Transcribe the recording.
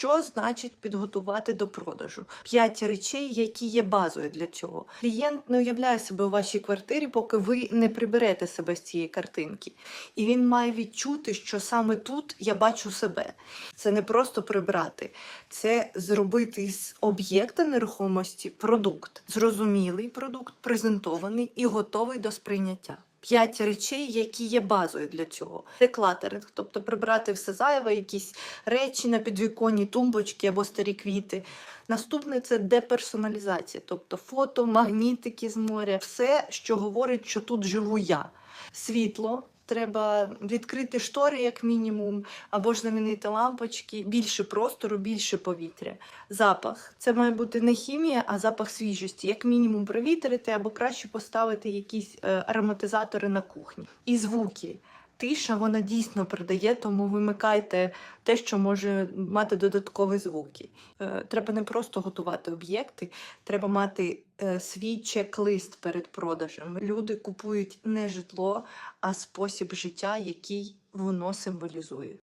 Що значить підготувати до продажу? П'ять речей, які є базою для цього. Клієнт не уявляє себе у вашій квартирі, поки ви не приберете себе з цієї картинки. І він має відчути, що саме тут я бачу себе. Це не просто прибрати, це зробити з об'єкта нерухомості продукт, зрозумілий продукт, презентований і готовий до сприйняття. П'ять речей, які є базою для цього. Деклатеринг, тобто прибрати все зайве, якісь речі на підвіконні, тумбочки або старі квіти. Наступне це деперсоналізація, тобто фото, магнітики з моря, все, що говорить, що тут живу я. Світло. Треба відкрити штори, як мінімум, або ж замінити лампочки, більше простору, більше повітря. Запах це має бути не хімія, а запах свіжості. Як мінімум провітрити, або краще поставити якісь е, ароматизатори на кухні. І звуки. Тиша вона дійсно передає, тому вимикайте те, що може мати додаткові звуки. Е, Треба не просто готувати об'єкти, треба мати е, свій чек-лист перед продажем. Люди купують не житло, а спосіб життя, який воно символізує.